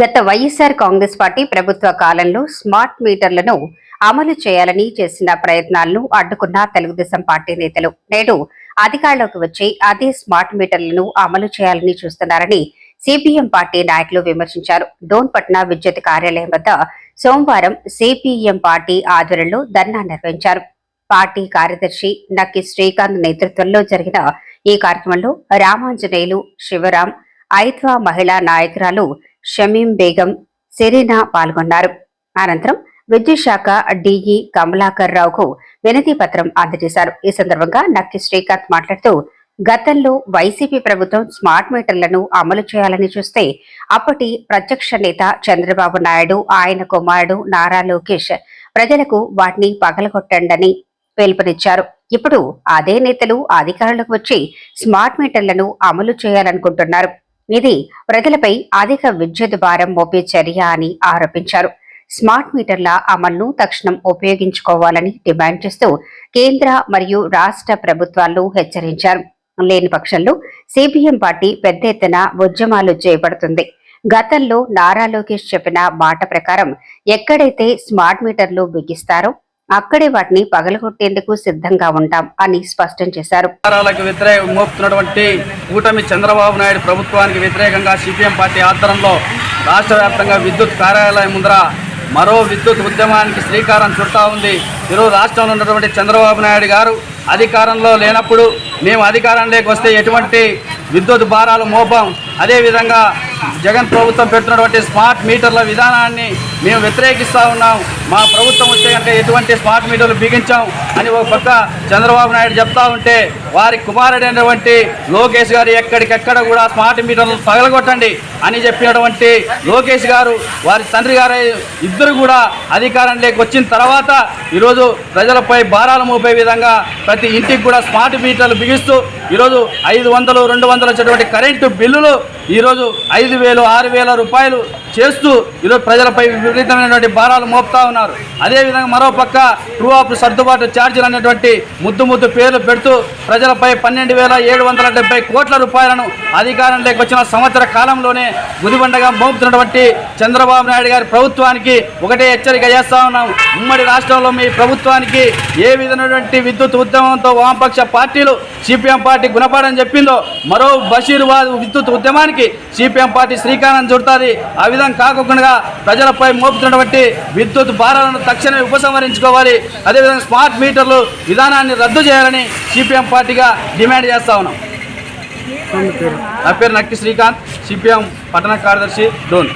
గత వైఎస్ఆర్ కాంగ్రెస్ పార్టీ ప్రభుత్వ కాలంలో స్మార్ట్ మీటర్లను అమలు చేయాలని చేసిన ప్రయత్నాలను అడ్డుకున్న తెలుగుదేశం పార్టీ నేతలు. నేడు అధికారంలోకి వచ్చి అదే స్మార్ట్ మీటర్లను అమలు చేయాలని చూస్తున్నారని సిపిఎం పార్టీ నాయకులు విమర్శించారు. డోన్పట్న విద్యుత్ కార్యాలయం వద్ద సోమవారం సిపిఎం పార్టీ ఆధ్వర్యంలో ధర్నా నిర్వహించారు. పార్టీ కార్యదర్శి నక్కి శ్రీకాంత్ నేతృత్వంలో జరిగిన ఈ కార్యక్రమంలో రామాంజనేయులు శివరాం ఐత్వా మహిళా నాయకురాలు షమీం బేగం సెరీనా పాల్గొన్నారు. అనంతరం విద్యుత్ శాఖ డిఈ కమలాకర్ రావుకు వినతి పత్రం అందజేశారు. ఈ సందర్భంగా నక్కి శ్రీకాంత్ మాట్లాడుతూ గతంలో వైసీపీ ప్రభుత్వం స్మార్ట్ మీటర్లను అమలు చేయాలని చూస్తే అప్పటి ప్రత్యక్ష నేత చంద్రబాబు నాయుడు ఆయన కుమారుడు నారా లోకేష్ ప్రజలకు వాటిని పగలగొట్టండని పిలుపునిచ్చారు. ఇప్పుడు అదే నేతలు అధికారంలోకి వచ్చి స్మార్ట్ మీటర్లను అమలు చేయాలనుకుంటున్నారు. ఇది ప్రజలపై అధిక విద్యుత్ భారం మోపే చర్య అని ఆరోపించారు. స్మార్ట్ మీటర్ల అమలును తక్షణం ఉపయోగించుకోవాలని డిమాండ్ చేస్తూ కేంద్ర మరియు రాష్ట్ర ప్రభుత్వాలు హెచ్చరించారు. లేని పక్షంలో సిపిఎం పార్టీ పెద్ద ఎత్తున ఉద్యమాలు చేపడుతుంది. గతంలో నారా లోకేష్ చెప్పిన మాట ప్రకారం ఎక్కడైతే స్మార్ట్ మీటర్లు బిగిస్తారో అక్కడే వాటిని పగలగొట్టేందుకు సిద్ధంగా ఉంటాం అని స్పష్టం చేశారు. వ్యతిరేక మోపుతున్నటువంటి కూటమి చంద్రబాబు నాయుడు ప్రభుత్వానికి వ్యతిరేకంగా సిపిఎం పార్టీ ఆధ్వర్యంలో రాష్ట్ర వ్యాప్తంగా విద్యుత్ కార్యాలయం ముందర మరో విద్యుత్ ఉద్యమానికి శ్రీకారం చుడతా ఉంది. ఈరోజు రాష్ట్రంలో ఉన్నటువంటి చంద్రబాబు నాయుడు గారు అధికారంలో లేనప్పుడు మేము అధికారంలోకి వస్తే ఎటువంటి విద్యుత్ భారాలు మోపం అదేవిధంగా జగన్ ప్రభుత్వం పెట్టినటువంటి స్మార్ట్ మీటర్ల విధానాన్ని మేము వ్యతిరేకిస్తూ ఉన్నాం. మా ప్రభుత్వం వస్తే కనుక ఎటువంటి స్మార్ట్ మీటర్లు బిగించాం అని ఒక పక్క చంద్రబాబు నాయుడు చెప్తా ఉంటే వారి కుమారుడైనటువంటి లోకేష్ గారు ఎక్కడికెక్కడ కూడా స్మార్ట్ మీటర్లు పగలగొట్టండి అని చెప్పినటువంటి లోకేష్ గారు వారి తండ్రి గారు ఇద్దరు కూడా అధికారంలోకి వచ్చిన తర్వాత ఈరోజు ప్రజలపై భారాలు మోపే విధంగా ప్రతి ఇంటికి కూడా స్మార్ట్ మీటర్లు బిగిస్తూ ఈరోజు ఐదు వందలు రెండు వందలు వచ్చేటువంటి కరెంటు బిల్లులు Oh! ఈరోజు ఐదు వేలు ఆరు వేల రూపాయలు చేస్తూ ఈరోజు ప్రజలపై విపరీతమైనటువంటి భారాలు మోపుతా ఉన్నారు. అదేవిధంగా మరో పక్క ట్రూ ఆఫ్ సర్దుబాటు ఛార్జీలు అనేటువంటి ముద్దు ముద్దు పేర్లు పెడుతూ ప్రజలపై పన్నెండు వేల ఏడు వందల డెబ్బై కోట్ల రూపాయలను అధికారంలోకి వచ్చిన సంవత్సర కాలంలోనే గుదిబండగా మోపుతున్నటువంటి చంద్రబాబు నాయుడు గారి ప్రభుత్వానికి ఒకటే హెచ్చరిక చేస్తా ఉన్నాం. ఉమ్మడి రాష్ట్రంలో మీ ప్రభుత్వానికి ఏ విధమైనటువంటి విద్యుత్ ఉద్యమంతో వామపక్ష పార్టీలు సిపిఎం పార్టీ గుణపాఠం చెప్పిందో మరో బషీర్వాద్ విద్యుత్ ఉద్యమానికి సిపిఎం పార్టీ శ్రీకారం చుడుతుంది. ఆ విధంగా కాకుండా ప్రజలపై మోపుతున్నటువంటి విద్యుత్ భారాలను తక్షణమే ఉపసంహరించుకోవాలి. అదేవిధంగా స్మార్ట్ మీటర్లు విధానాన్ని రద్దు చేయాలని సిపిఎం పార్టీగా డిమాండ్ చేస్తా ఉన్నాం. నా పేరు నక్కి శ్రీకాంత్ సిపిఎం పట్టణ కార్యదర్శి డోన్.